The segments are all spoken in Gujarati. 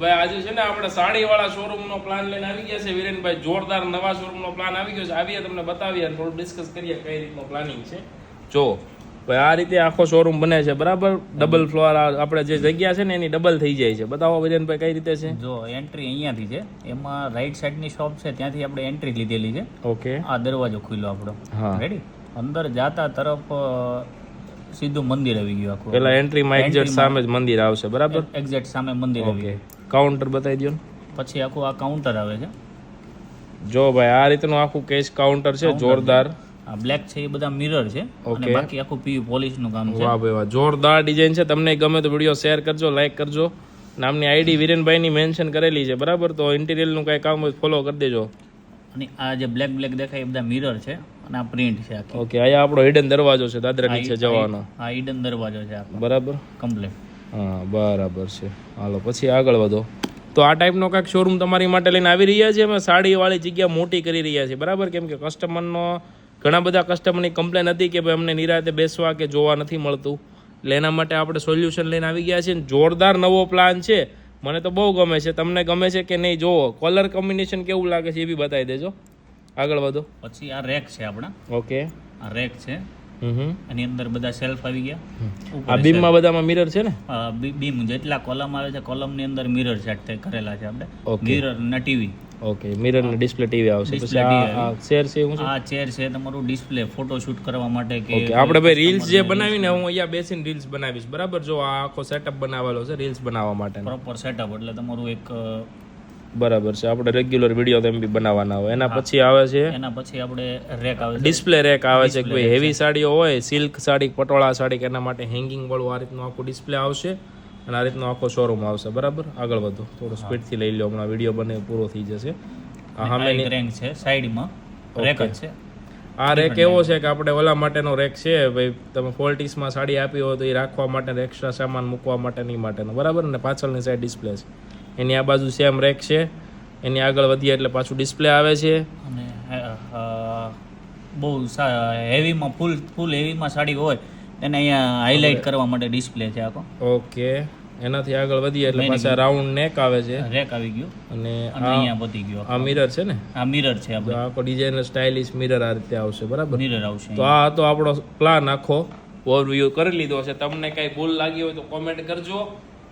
ભાઈ આજે છે ને આપણે સાડી વાળા શોરૂમ નો પ્લાન લઈને આવી ગયા છે. વિરેનભાઈ જોરદાર નવા શોરૂમ નો પ્લાન આવી ગયો છે. આવીએ તમને બતાવીએ અને થોડું ડિસ્કસ કરીએ કઈ રીતનો પ્લાનિંગ છે. જો ભાઈ આ રીતે આખો શોરૂમ બને છે બરાબર? ડબલ ફ્લોર આપણે જે જગ્યા છે ને એની ડબલ થઈ જાય છે. બતાવો વિરેનભાઈ કઈ રીતે છે? જો એન્ટ્રી અહીંયાથી છે. એમાં રાઈટ સાઈડની શોપ છે ત્યાંથી આપણે એન્ટ્રી લીધેલી છે. ઓકે. આ દરવાજો ખુલ્લો આપણો. હા. રેડી અંદર જાતા તરફ સીધું મંદિર આવી ગયું આખું. પેલા એન્ટ્રીમાં એક્ઝેક્ટ સામે જ મંદિર આવશે બરાબર? એક્ઝેક્ટ સામે મંદિર આવી ઓકે. ગયું. કાઉન્ટર બતાવી દો ને. પછી આખું આ કાઉન્ટર આવે છે. જો ભાઈ આ રીતનું આખું કેશ કાઉન્ટર છે જોરદાર. આ બ્લેક છે એ બધા મિરર છે. અને બાકી આખું પીયુ પોલિશનું કામ છે. વાહ ભાઈ વાહ. જોરદાર ડિઝાઇન છે. તમને ગમે તો વિડિયો શેર કરજો લાઈક કરજો. નામની આઈડી વિરેનભાઈની મેન્શન કરેલી છે. બરાબર? તો ઇન્ટિરિયરનું કાંઈ કામ હોય ફોલો કરી દેજો. અને આ જે બ્લેક બ્લેક દેખાય એ બધા મિરર છે. અને આ પ્રિન્ટ છે ઓકે અહીંયા આપણો હિડન દરવાજો છે દાદરા નીચે જવાનો. આ ઈડન દરવાજો છે બરાબર? કમ્પ્લેટ હા બરાબર છે. હાલો પછી આગળ વધો. તો આ ટાઈપનો કાંઈક શોરૂમ તમારી માટે લઈને આવી રહ્યા છીએ અમે સાડીવાળી જગ્યા મોટી કરી રહ્યા છીએ. બરાબર? કેમ કે કસ્ટમરનો ઘણા બધા કસ્ટમરની કમ્પ્લેન હતી કે ભાઈ અમને નિરાતે બેસવા કે જોવા નથી મળતું. એટલે એના માટે આપણે સોલ્યુશન લઈને આવી ગયા છીએ. જોરદાર નવો પ્લાન છે. મને તો બહુ ગમે છે. તમને ગમે છે કે નહીં જોવો. કલર કોમ્બિનેશન કેવું લાગે છે એ બી બતાવી દેજો. આગળ વધો. પછી આ રેક છે આપણા. ઓકે આ રેક છે. એની અંદર બધા સેલ્ફ આવી ગયા. આ બીમમાં બધામાં મિરર છે ને? બીમ જેટલા કોલમ આવે છે કોલમની અંદર મિરર સેટ કરેલા છે આપણે. મિરર ને ટીવી ઓકે મિરર ને ડિસ્પ્લે ટીવી આવશે. પછી આ TV છે હું આ ચેર છે તમારું ડિસ્પ્લે ફોટો શૂટ કરવા માટે કે ઓકે આપણે ભાઈ રીલ્સ જે બનાવીને હું અહીંયા બેસીને રીલ્સ બનાવીશ. બરાબર? જો આ આખો સેટઅપ બનાવેલો છે રીલ્સ બનાવવા માટે પ્રોપર સેટઅપ એટલે તમારું એક બરાબર છે. આપણે રેગ્યુલર વીડિયો તેમ બી બનાવવાના હોય. એના પછી આવે છે એના પછી આપણે રેક આવે છે. ડિસ્પ્લે રેક આવે છે કોઈ હેવી સાડીઓ હોય સિલ્ક સાડી પટોળા સાડી કે એના માટે હેંગિંગ વાળું આ રીતનું આખું ડિસ્પ્લે આવશે અને આ રીતનો આખો શોરૂમ આવશે. બરાબર? આગળ વધો. થોડો સ્પીડથી લઈ લો હમણાં વીડિયો બને પૂરો થઈ જશે. આ મેં રેક છે સાઈડમાં રેક છે. આ રેક એવો છે કે આપણે ઓલા માટેનો રેક છે. ભાઈ તમે ફોલ્ટીસમાં સાડી આપી હોય તો એ રાખવા માટે એક્સ્ટ્રા સામાન મૂકવા માટે નહીં માટેનો. બરાબર? ને પાછળની સાઈડ ડિસ્પ્લે છે. એની આ બાજુ સેમ રેક છે. એની આગળ વધીએ એટલે પાછું ડિસ્પ્લે આવે છે. અને બહુ હેવીમાં ફૂલ ફૂલ હેવીમાં સાડી હોય એને અહીંયા હાઇલાઇટ કરવા માટે ડિસ્પ્લે છે આખો. ઓકે એનાથી આગળ વધીએ એટલે પાછા રાઉન્ડ નેક આવે છે. રેક આવી ગયું. અને અને અહીંયા વધી ગયો આ મિરર છે ને? આ મિરર છે આપણો. આખો ડિઝાઇનર સ્ટાઇલિશ મિરર આ રીતે આવશે બરાબર? મિરર આવશે તો આ તો આપણો પ્લાન આખો. ઓવરવ્યૂ કરી લીધો છે. તમને કઈ ભૂલ લાગી હોય તો કોમેન્ટ કરજો.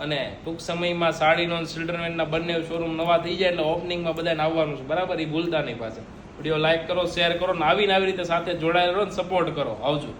અને ટૂંક સમયમાં સાડીનો ચિલ્ડ્રનના બંને શોરૂમ નવા થઈ જાય એટલે ઓપનિંગમાં બધાને આવવાનું છે. બરાબર? એ ભૂલતા નહીં પાછા. વીડિયો લાઈક કરો શેર કરો ને આવીને આવી રીતે સાથે જોડાયેલો ને સપોર્ટ કરો. આવજો.